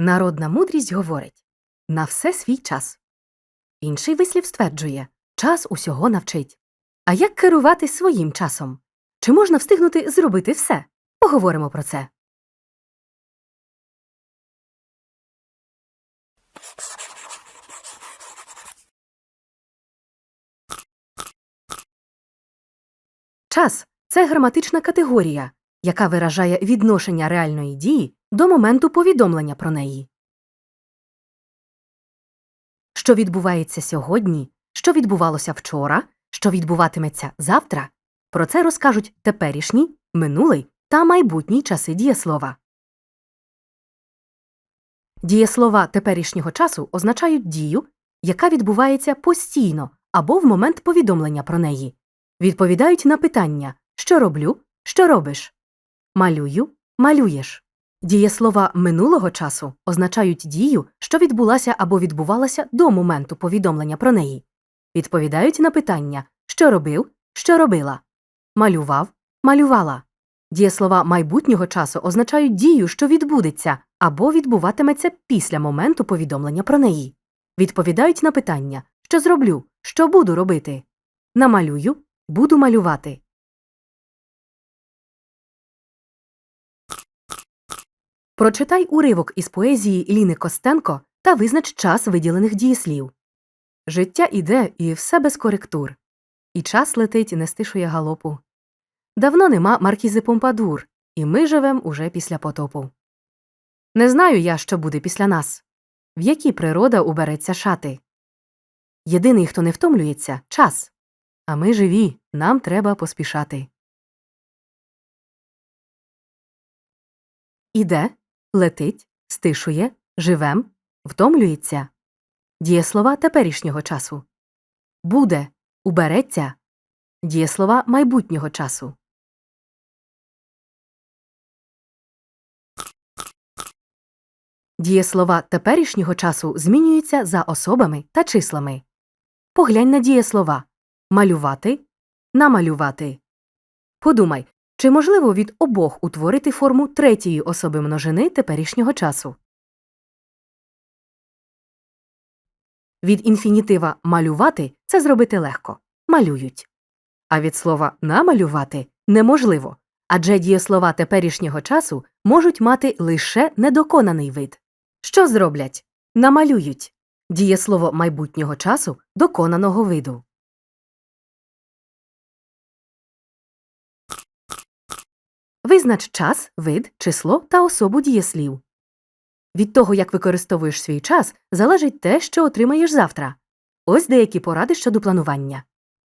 Народна мудрість говорить на все свій час. Інший вислів стверджує час усього навчить. А як керувати своїм часом? Чи можна встигнути зробити все? Поговоримо про це. Час це граматична категорія, яка виражає відношення реальної дії до моменту повідомлення про неї. Що відбувається сьогодні, що відбувалося вчора, що відбуватиметься завтра, про це розкажуть теперішній, минулий та майбутній часи дієслова. Дієслова теперішнього часу означають дію, яка відбувається постійно або в момент повідомлення про неї. Відповідають на питання що роблю, що робиш, малюю, малюєш. Дієслова минулого часу означають дію, що відбулася або відбувалася до моменту повідомлення про неї. Відповідають на питання що робив, що робила, малював, малювала. Дієслова майбутнього часу означають дію, що відбудеться або відбуватиметься після моменту повідомлення про неї. Відповідають на питання що зроблю, що буду робити. Намалюю, буду малювати. Прочитай уривок із поезії Ліни Костенко та визнач час виділених дієслів. Життя іде і все без коректур. І час летить, не стишує галопу. Давно нема маркізи Помпадур, і ми живем уже після потопу. Не знаю я, що буде після нас, в які природа убереться шати. Єдиний, хто не втомлюється час. А ми живі, нам треба поспішати. Іде, летить, стишує, живем, втомлюється. Дієслова теперішнього часу. Буде, убереться. Дієслова майбутнього часу. Дієслова теперішнього часу змінюються за особами та числами. Поглянь на дієслова малювати, намалювати. Подумай, чи можливо від обох утворити форму третьої особи множини теперішнього часу? Від інфінітива малювати це зробити легко малюють. А від слова намалювати неможливо, адже дієслова теперішнього часу можуть мати лише недоконаний вид. Що зроблять? Намалюють дієслово майбутнього часу доконаного виду. Визнач час, вид, число та особу дієслів. Від того, як використовуєш свій час, залежить те, що отримаєш завтра. Ось деякі поради щодо планування.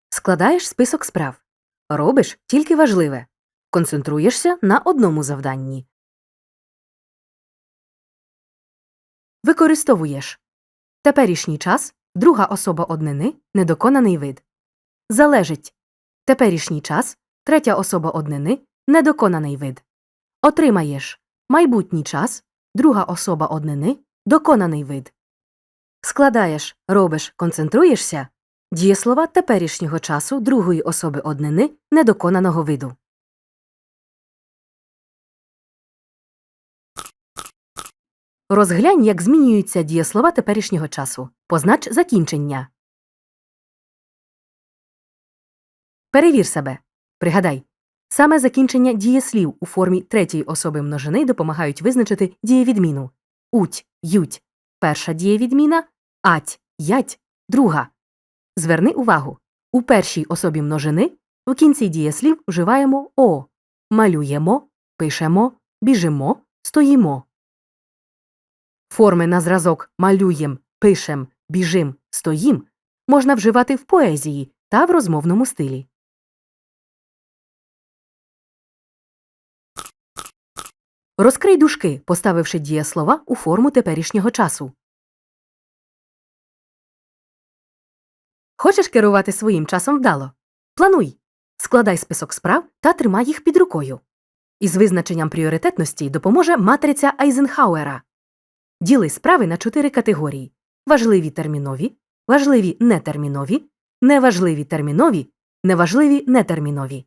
Складаєш список справ. Робиш тільки важливе. Концентруєшся на одному завданні. Використовуєш теперішній час, друга особа однини, недоконаний вид. Залежить теперішній час, третя особа однини, недоконаний вид. Отримаєш майбутній час, друга особа однини, доконаний вид. Складаєш, робиш, концентруєшся дієслова теперішнього часу другої особи однини недоконаного виду. Розглянь, як змінюються дієслова теперішнього часу. Познач закінчення. Перевір себе. Пригадай. Саме закінчення дієслів у формі третьої особи множини допомагають визначити дієвідміну. Уть, ють перша дієвідміна, ать, ять друга. Зверни увагу. У першій особі множини в кінці дієслів вживаємо о. Малюємо, пишемо, біжимо, стоїмо. Форми на зразок малюєм, пишем, біжим, стоїм можна вживати в поезії та в розмовному стилі. Розкрий дужки, поставивши дієслова у форму теперішнього часу. Хочеш керувати своїм часом вдало? Плануй. Складай список справ та тримай їх під рукою. Із визначенням пріоритетності допоможе матриця Айзенхауера. Діли справи на чотири категорії: важливі термінові, важливі нетермінові, неважливі термінові, неважливі нетермінові.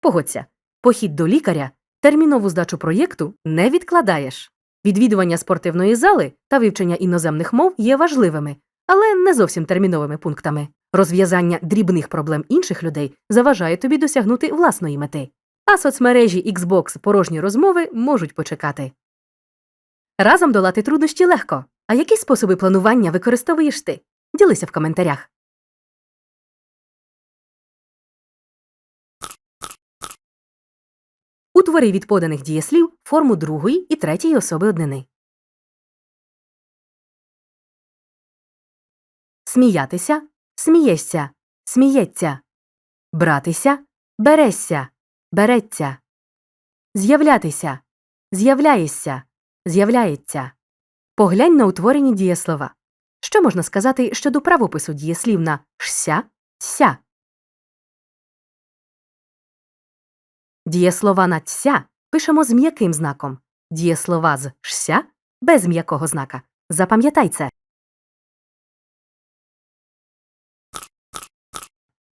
Погодься, похід до лікаря термінову здачу проєкту не відкладаєш. Відвідування спортивної зали та вивчення іноземних мов є важливими, але не зовсім терміновими пунктами. Розв'язання дрібних проблем інших людей заважає тобі досягнути власної мети. А соцмережі Xbox порожні розмови можуть почекати. Разом долати труднощі легко. А які способи планування використовуєш ти? Ділися в коментарях. Утвори від поданих дієслів форму другої і третьої особи однини. Сміятися, смієшся, сміється. Братися, берешся, береться. З'являтися, з'являєшся, з'являється. Поглянь на утворені дієслова. Що можна сказати щодо правопису дієслів на шся, ся? Дієслова на ця пишемо з м'яким знаком. Дієслова з шся без м'якого знака. Запам'ятай це.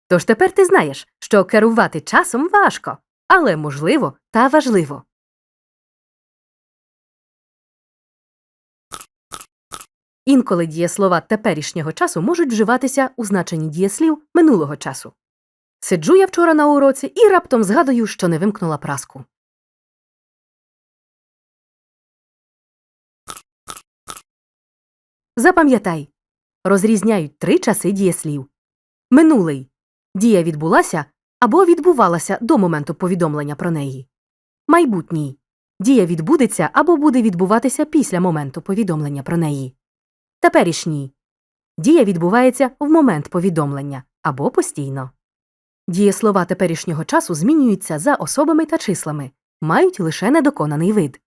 Тож тепер ти знаєш, що керувати часом важко, але можливо та важливо. Інколи дієслова теперішнього часу можуть вживатися у значенні дієслів минулого часу. Сиджу я вчора на уроці і раптом згадую, що не вимкнула праску. Запам'ятай розрізняють три часи дієслів. Минулий дія відбулася або відбувалася до моменту повідомлення про неї. Майбутній дія відбудеться або буде відбуватися після моменту повідомлення про неї. Теперішній дія відбувається в момент повідомлення або постійно. Дієслова теперішнього часу змінюються за особами та числами, мають лише недоконаний вид.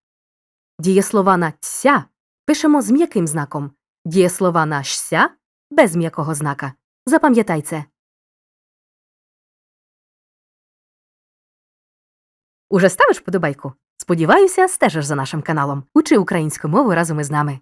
Дієслова на ця пишемо з м'яким знаком, дієслова на «щся» без м'якого знака. Запам'ятай це. Уже ставиш вподобайку? Сподіваюся, стежиш за нашим каналом. Учи українську мову разом із нами.